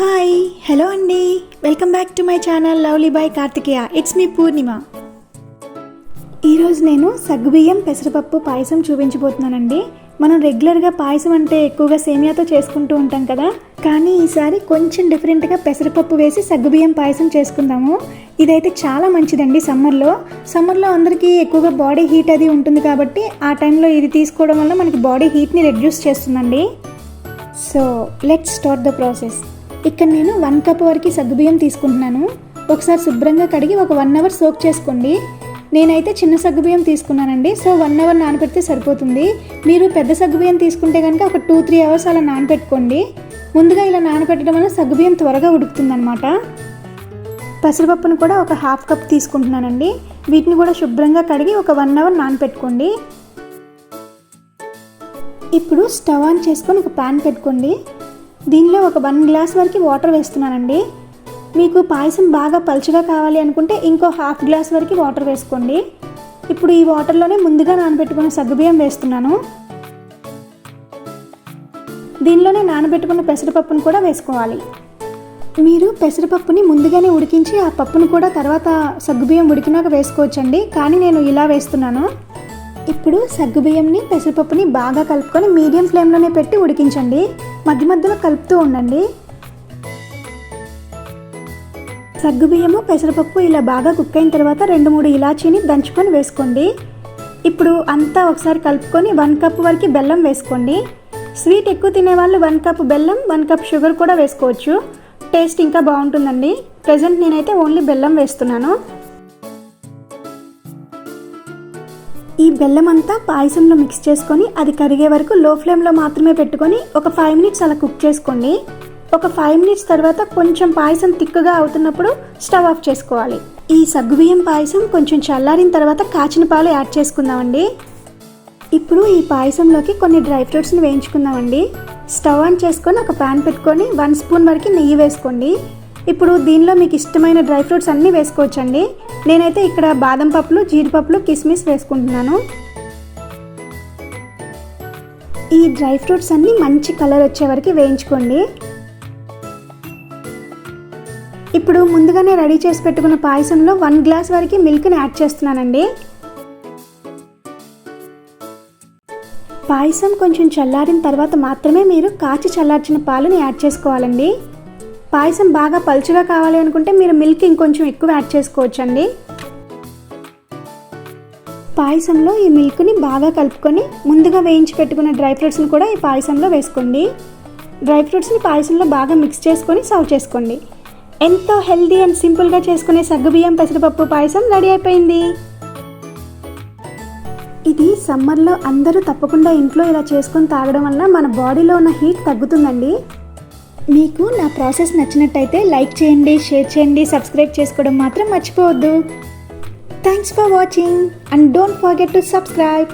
Hi hello అండి. Welcome back to my channel lovely boy Karthikeya. It's me Purnima. ఈరోజు నేను సగ్గుబియ్యం పెసరపప్పు పాయసం చూపించబోతున్నానండి. మనం రెగ్యులర్గా పాయసం అంటే ఎక్కువగా సేమియాతో చేసుకుంటూ ఉంటాం కదా. కానీ ఈసారి కొంచెం డిఫరెంట్గా పెసరపప్పు వేసి సగ్గుబియ్యం పాయసం చేసుకుందాము. ఇదైతే చాలా మంచిదండి సమ్మర్లో. సమ్మర్లో అందరికీ ఎక్కువగా బాడీ హీట్ అది ఉంటుంది కాబట్టి ఆ టైంలో ఇది తీసుకోవడం వల్ల మనకి బాడీ హీట్ని రెడ్యూస్ చేస్తుందండి. So let's start the process. ఇక్కడ నేను వన్ కప్ వరకు సగ్గుబియ్యం తీసుకుంటున్నాను. ఒకసారి శుభ్రంగా కడిగి ఒక వన్ అవర్ సోక్ చేసుకోండి. నేనైతే చిన్న సగ్గుబియ్యం తీసుకున్నానండి. సో వన్ అవర్ నానబెడితే సరిపోతుంది. మీరు పెద్ద సగ్గుబియ్యం తీసుకుంటే కనుక ఒక టూ త్రీ అవర్స్ అలా నానబెట్టుకోండి. ముందుగా ఇలా నానబెట్టడం వల్ల సగ్గుబియ్యం త్వరగా ఉడుకుతుందనమాట పెసరపప్పును కూడా ఒక హాఫ్ కప్ తీసుకుంటున్నానండి. వీటిని కూడా శుభ్రంగా కడిగి ఒక వన్ అవర్ నానబెట్టుకోండి. ఇప్పుడు స్టవ్ ఆన్ చేసుకొని ఒక ప్యాన్ పెట్టుకోండి. దీనిలో ఒక వన్ గ్లాస్ వరకు వాటర్ వేస్తున్నానండి. మీకు పాయసం బాగా పలుచగా కావాలి అనుకుంటే ఇంకో హాఫ్ గ్లాస్ వరకు వాటర్ వేసుకోండి. ఇప్పుడు ఈ వాటర్లోనే ముందుగా నానబెట్టుకున్న సగ్గుబియ్యం వేస్తున్నాను. దీనిలోనే నానబెట్టుకున్న పెసరపప్పును కూడా వేసుకోవాలి. మీరు పెసరపప్పుని ముందుగానే ఉడికించి ఆ పప్పును కూడా తర్వాత సగ్గుబియ్యం ఉడికినాక వేసుకోవచ్చండి. కానీ నేను ఇలా వేస్తున్నాను. ఇప్పుడు సగ్గుబియ్యంని పెసరపప్పుని బాగా కలుపుకొని మీడియం ఫ్లేమ్లోనే పెట్టి ఉడికించండి. మధ్య మధ్యలో కలుపుతూ ఉండండి. సగ్గుబియ్యము పెసరపప్పు ఇలా బాగా కుక్ అయిన తర్వాత రెండు మూడు ఇలాచీని దంచుకొని వేసుకోండి. ఇప్పుడు అంతా ఒకసారి కలుపుకొని వన్ కప్ వరకు బెల్లం వేసుకోండి. స్వీట్ ఎక్కువ తినేవాళ్ళు వన్ కప్ బెల్లం వన్ కప్ షుగర్ కూడా వేసుకోవచ్చు. టేస్ట్ ఇంకా బాగుంటుందండి. ప్రజెంట్ నేనైతే ఓన్లీ బెల్లం వేస్తున్నాను. ఈ బెల్లం అంతా పాయసంలో మిక్స్ చేసుకొని అది కరిగే వరకు లో ఫ్లేమ్లో మాత్రమే పెట్టుకొని ఒక ఫైవ్ మినిట్స్ అలా కుక్ చేసుకోండి. ఒక ఫైవ్ మినిట్స్ తర్వాత కొంచెం పాయసం తిక్కుగా అవుతున్నప్పుడు స్టవ్ ఆఫ్ చేసుకోవాలి. ఈ సగ్గుబియ్యం పాయసం కొంచెం చల్లారిన తర్వాత కాచిన పాలు యాడ్ చేసుకుందామండి. ఇప్పుడు ఈ పాయసంలోకి కొన్ని డ్రై ఫ్రూట్స్ని వేయించుకుందామండి. స్టవ్ ఆన్ చేసుకొని ఒక ప్యాన్ పెట్టుకొని వన్ స్పూన్ వరకు నెయ్యి వేసుకోండి. ఇప్పుడు దీనిలో మీకు ఇష్టమైన డ్రై ఫ్రూట్స్ అన్నీ వేసుకోవచ్చండి. నేనైతే ఇక్కడ బాదం పప్పులు జీడిపప్పులు కిస్మిస్ వేసుకుంటున్నాను. ఈ డ్రై ఫ్రూట్స్ అన్నీ మంచి కలర్ వచ్చే వరకు వేయించుకోండి. ఇప్పుడు ముందుగానే రెడీ చేసి పెట్టుకున్న పాయసంలో వన్ గ్లాస్ వరకు మిల్క్ని యాడ్ చేస్తున్నానండి. పాయసం కొంచెం చల్లారిన తర్వాత మాత్రమే మీరు కాచి చల్లార్చిన పాలను యాడ్ చేసుకోవాలండి. పాయసం బాగా పలుచగా కావాలి అనుకుంటే మీరు మిల్క్ ఇంకొంచెం ఎక్కువ యాడ్ చేసుకోవచ్చండి. పాయసంలో ఈ మిల్క్ని బాగా కలుపుకొని ముందుగా వేయించి పెట్టుకున్న డ్రై ఫ్రూట్స్ని కూడా ఈ పాయసంలో వేసుకోండి. డ్రై ఫ్రూట్స్ని పాయసంలో బాగా మిక్స్ చేసుకొని సర్వ్ చేసుకోండి. ఎంతో హెల్దీ అండ్ సింపుల్గా చేసుకునే సగ్గుబియ్యం పెసరపప్పు పాయసం రెడీ అయిపోయింది. ఇది సమ్మర్లో అందరూ తప్పకుండా ఇంట్లో ఇలా చేసుకొని తాగడం వల్ల మన బాడీలో ఉన్న హీట్ తగ్గుతుందండి. మీకు నా ప్రాసెస్ నచ్చినట్టయితే లైక్ చేయండి షేర్ చేయండి సబ్స్క్రైబ్ చేసుకోవడం మాత్రం మర్చిపోవద్దు. Thanks for watching and don't forget to subscribe